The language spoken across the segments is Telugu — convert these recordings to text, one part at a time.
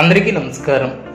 అందరికీ నమస్కారం.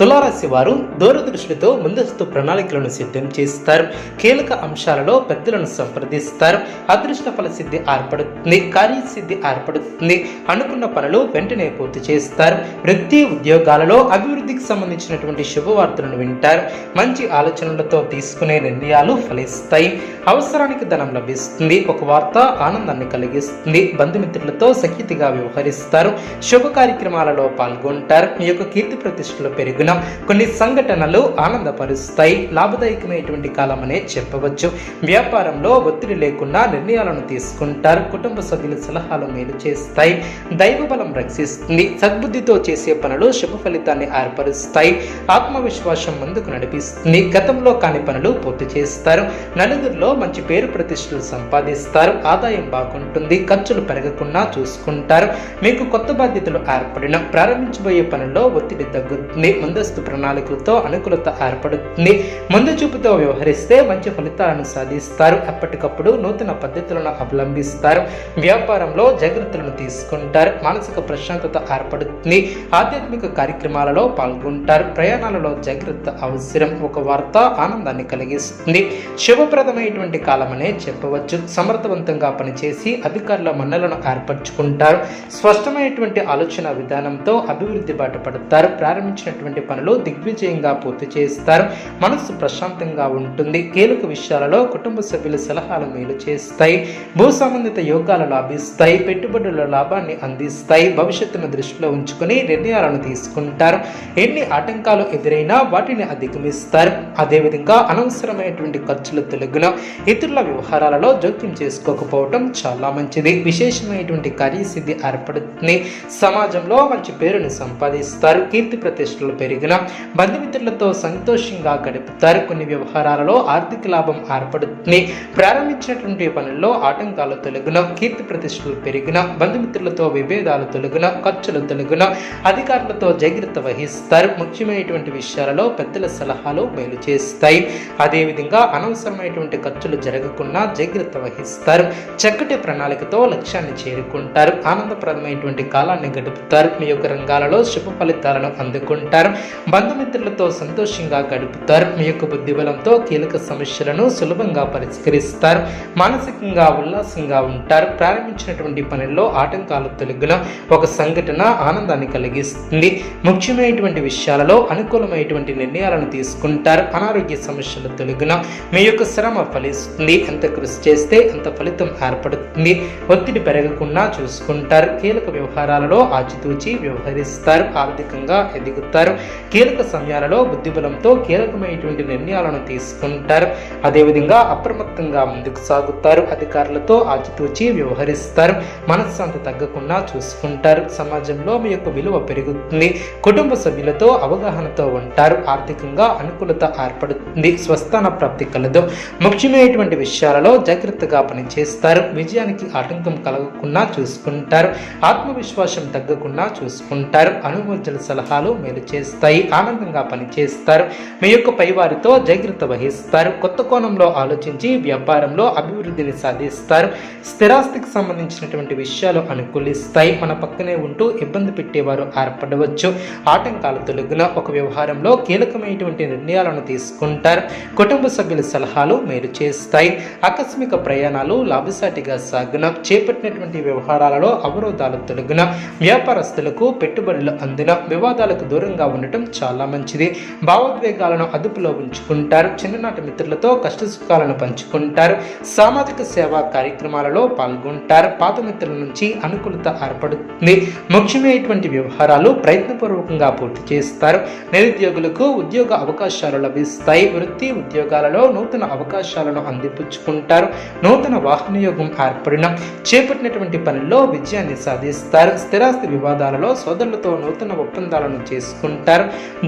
తులారాశి వారు దూరదృష్టితో ముందస్తు ప్రణాళికలను సిద్ధం చేస్తారు. కీలక అంశాలలో పెద్దలను సంప్రదిస్తారు. అదృష్ట ఫలసిద్ధి ఏర్పడుతుంది. కార్యసిద్ధి ఏర్పడుతుంది. అనుకున్న పనులు వెంటనే పూర్తి చేస్తారు. వృత్తి ఉద్యోగాలలో అభివృద్ధికి సంబంధించినటువంటి శుభవార్తలను వింటారు. మంచి ఆలోచనలతో తీసుకునే నిర్ణయాలు ఫలిస్తాయి. అవసరానికి ధనం లభిస్తుంది. ఒక వార్త ఆనందాన్ని కలిగిస్తుంది. బంధుమిత్రులతో సఖ్యతగా వ్యవహరిస్తారు. శుభ కార్యక్రమాలలో పాల్గొంటారు. మీ యొక్క కీర్తి ప్రతిష్టలు పెరిగిన కొన్ని సంఘటనలు ఆనందపరుస్తాయి. లాభదాయకమైనటువంటి కాలం అనే చెప్పవచ్చు. వ్యాపారంలో ఒత్తిడి లేకుండా నిర్ణయాలను తీసుకుంటారు. కుటుంబ సభ్యుల సలహాలు మేలు చేస్తాయి. దైవ బలం రక్షిస్తుంది. సద్బుద్ధితో చేసే పనులు శుభ ఫలితాన్ని ఏర్పరుస్తాయి. ఆత్మవిశ్వాసం ముందుకు నడిపిస్తుంది. గతంలో కాని పనులు పూర్తి చేస్తారు. నలుగురిలో మంచి పేరు ప్రతిష్టలు సంపాదిస్తారు. ఆదాయం బాగుంటుంది. ఖర్చులు పెరగకుండా చూసుకుంటారు. మీకు కొత్త బాధ్యతలు ఏర్పడిన ప్రారంభించబోయే పనుల్లో ఒత్తిడి తగ్గుతుంది. ముందస్తు ప్రణాళికలతో అనుకూలత ఏర్పడుతుంది. ముందు చూపుతో వ్యవహరిస్తే మంచి ఫలితాలను సాధిస్తారు. ఎప్పటికప్పుడు నూతన పద్ధతులను అవలంబిస్తారు. వ్యాపారంలో జాగ్రత్తలను తీసుకుంటారు. మానసిక ప్రశాంతత ఏర్పడుతుంది. ఆధ్యాత్మిక కార్యక్రమాలలో పాల్గొంటారు. ప్రయాణాలలో జాగ్రత్త అవసరం. ఒక వార్త ఆనందాన్ని కలిగిస్తుంది. శుభప్రదమైనటువంటి కాలమనే చెప్పవచ్చు. సమర్థవంతంగా పనిచేసి అధికారుల మన్నలను ఏర్పరచుకుంటారు. స్పష్టమైనటువంటి ఆలోచన విధానంతో అభివృద్ధి బాటపడతారు. ప్రారంభించినటువంటి పనులు దిగ్విజయంగా పూర్తి చేస్తారు. మనసు ప్రశాంతంగా ఉంటుంది. కీలక విషయాలలో కుటుంబ సభ్యుల సలహాలు మేలు చేస్తాయి. భూ సంబంధిత యోగాలు లాభిస్తాయి. పెట్టుబడుల లాభాన్ని అందిస్తాయి. భవిష్యత్తును దృష్టిలో ఉంచుకొని నిర్ణయాలను తీసుకుంటారు. ఎన్ని ఆటంకాలు ఎదురైనా వాటిని అధిగమిస్తారు. అదేవిధంగా అనవసరమైనటువంటి ఖర్చులు తొలగిన ఇతరుల వ్యవహారాలలో జోక్యం చేసుకోకపోవటం చాలా మంచిది. విశేషమైనటువంటి కార్యసిద్ధి ఏర్పడుతుంది. సమాజంలో మంచి పేరుని సంపాదిస్తారు. కీర్తి ప్రతిష్టలు పెరిగిన బంధుమిత్రులతో సంతోషంగా గడుపుతారు. కొన్ని వ్యవహారాలలో ఆర్థిక లాభం ఏర్పడుతుంది. ప్రారంభించినటువంటి పనుల్లో ఆటంకాలు తొలగిన కీర్తి ప్రతిష్టలు పెరిగిన బంధుమిత్రులతో విభేదాలు తొలగిన ఖర్చులు తొలగిన అధికారులతో జాగ్రత్త వహిస్తారు. ముఖ్యమైనటువంటి విషయాలలో పెద్దల సలహాలు మేలు చేస్తాయి. అదేవిధంగా అనవసరమైనటువంటి ఖర్చులు జరగకుండా జాగ్రత్త వహిస్తారు. చక్కటి ప్రణాళికతో లక్ష్యాన్ని చేరుకుంటారు. ఆనందప్రదమైనటువంటి కాలాన్ని గడుపుతారు. మీ యొక్క రంగాలలో శుభ ఫలితాలను అందుకుంటారు. బంధుమిత్రులతో సంతోషంగా గడుపుతారు. మీ యొక్క బుద్ధిబలంతో కీలక సమస్యలను సులభంగా పరిష్కరిస్తారు. మానసికంగా ఉల్లాసంగా ఉంటారు. ప్రారంభించినటువంటి పనుల్లో ఆటంకాలు తొలగిన ఒక సంఘటన ఆనందాన్ని కలిగిస్తుంది. ముఖ్యమైనటువంటి విషయాలలో అనుకూలమైనటువంటి నిర్ణయాలను తీసుకుంటారు. అనారోగ్య సమస్యలు తొలగిన మీ యొక్క శ్రమ ఫలిస్తుంది. ఎంత కృషి చేస్తే అంత ఫలితం ఏర్పడుతుంది. ఒత్తిడి పెరగకుండా చూసుకుంటారు. కీలక వ్యవహారాలలో ఆచితూచి వ్యవహరిస్తారు. ఆర్థికంగా ఎదుగుతారు. కీలక సమయాలలో బుద్ధిబలంతో కీలకమైనటువంటి నిర్ణయాలను తీసుకుంటారు. అదేవిధంగా అప్రమత్తంగా ముందుకు సాగుతారు. అధికారులతో ఆచితూచి వ్యవహరిస్తారు. మనశ్శాంతి తగ్గకుండా చూసుకుంటారు. సమాజంలో మీ యొక్క విలువ పెరుగుతుంది. కుటుంబ సభ్యులతో అవగాహనతో ఉంటారు. ఆర్థికంగా అనుకూలత ఏర్పడుతుంది. స్వస్థాన ప్రాప్తి కలదు. ముఖ్యమైనటువంటి విషయాలలో జాగ్రత్తగా పనిచేస్తారు. విజయానికి ఆటంకం కలగకుండా చూసుకుంటారు. ఆత్మవిశ్వాసం తగ్గకుండా చూసుకుంటారు. అనుభవజల సలహాలు మేలు చేస్తారు. వస్తాయి ఆనందంగా పనిచేస్తారు. మీ యొక్క పైవారితో జాగ్రత్త వహిస్తారు. కొత్త కోణంలో ఆలోచించి వ్యాపారంలో అభివృద్ధిని సాధిస్తారు. స్థిరాస్తికి సంబంధించినటువంటి విషయాలు అనుకూలిస్తాయి. మన పక్కనే ఉంటూ ఇబ్బంది పెట్టేవారు ఏర్పడవచ్చు. ఆటంకాలు తొలగిన ఒక వ్యవహారంలో కీలకమైనటువంటి నిర్ణయాలను తీసుకుంటారు. కుటుంబ సభ్యుల సలహాలు మేలు చేస్తాయి. ఆకస్మిక ప్రయాణాలు లాభసాటిగా సాగున చేపట్టినటువంటి వ్యవహారాలలో అవరోధాలు తొలగిన వ్యాపారస్తులకు పెట్టుబడులు అందిన వివాదాలకు దూరంగా ఉండటం ఉండటం చాలా మంచిది. భావోద్వేగాలను అదుపులో ఉంచుకుంటారు. చిన్ననాటి మిత్రులతో కష్ట సుఖాలను పంచుకుంటారు. సామాజిక సేవా కార్యక్రమాలలో పాల్గొంటారు. పాత మిత్రుల నుంచి అనుకూలత ఏర్పడుతుంది. ముఖ్యమైనటువంటి వ్యవహారాలు ప్రయత్నపూర్వకంగా పూర్తి చేస్తారు. నిరుద్యోగులకు ఉద్యోగ అవకాశాలు లభిస్తాయి. వృత్తి ఉద్యోగాలలో నూతన అవకాశాలను అందిపుచ్చుకుంటారు. నూతన వాహనయోగం ఏర్పడిన చేపట్టినటువంటి పనుల్లో విజయాన్ని సాధిస్తారు. స్థిరాస్తి వివాదాలలో సోదరులతో నూతన ఒప్పందాలను చేసుకుంటారు.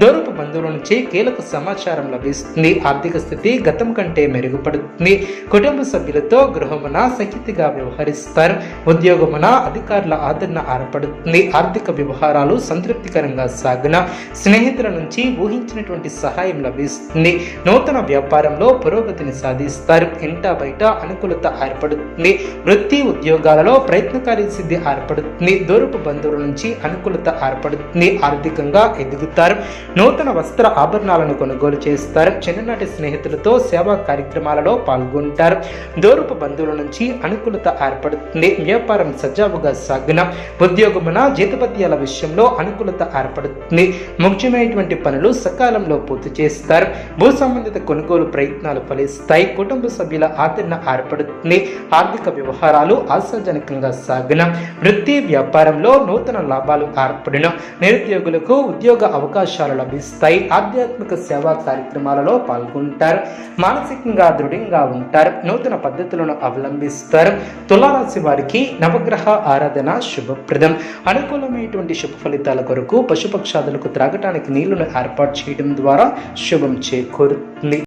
దూరపు బంధువుల నుంచి కీలక సమాచారం లభిస్తుంది. ఆర్థిక స్థితి గతం కంటే మెరుగుపడుతుంది. కుటుంబ సభ్యులతో గృహమున సహితిగా వ్యవహరిస్తారు. ఉద్యోగమున అధికారుల ఆదరణ ఏర్పడుతుంది ఆర్థిక వ్యవహారాలు సంతృప్తికరంగా సాగున స్నేహితుల నుంచి ఊహించినటువంటి సహాయం లభిస్తుంది. నూతన వ్యాపారంలో పురోగతిని సాధిస్తారు. ఇంట బయట అనుకూలత ఏర్పడుతుంది. వృత్తి ఉద్యోగాలలో ప్రయత్నకారి సిద్ధి ఏర్పడుతుంది. దూరపు బంధువుల నుంచి అనుకూలత ఏర్పడుతుంది. ఆర్థికంగా ఎదుగుతుంది ఎదుగుతారు నూతన వస్త్ర ఆభరణాలను కొనుగోలు చేస్తారు. చిన్ననాటి స్నేహితులతో సేవా కార్యక్రమాలలో పాల్గొంటారు. దూరపు బంధువుల నుంచి అనుకూలత ఏర్పడుతుంది. వ్యాపారం సజావుగా సాగిన ఉద్యోగమున జీతపత్యాల విషయంలో అనుకూలత ఏర్పడుతుంది. ముఖ్యమైనటువంటి పనులు సకాలంలో పూర్తి చేస్తారు. భూ సంబంధిత కొనుగోలు ప్రయత్నాలు ఫలిస్తాయి. కుటుంబ సభ్యుల ఆదరణ ఏర్పడుతుంది. ఆర్థిక వ్యవహారాలు ఆశాజనకంగా సాగిన వృత్తి వ్యాపారంలో నూతన లాభాలు ఏర్పడిన నిరుద్యోగులకు ఉద్యోగ అవకాశాలు లభిస్తాయి. ఆధ్యాత్మిక సేవా కార్యక్రమాలలో పాల్గొంటారు. మానసికంగా దృఢంగా ఉంటారు. నూతన పద్ధతులను అవలంబిస్తారు. తులారాశి వారికి నవగ్రహ ఆరాధన శుభప్రదం. అనుకూలమైనటువంటి శుభ ఫలితాల కొరకు పశుపక్షాదులకు త్రాగటానికి నీళ్ళను ఏర్పాటు చేయడం ద్వారా శుభం చేకూరుతుంది.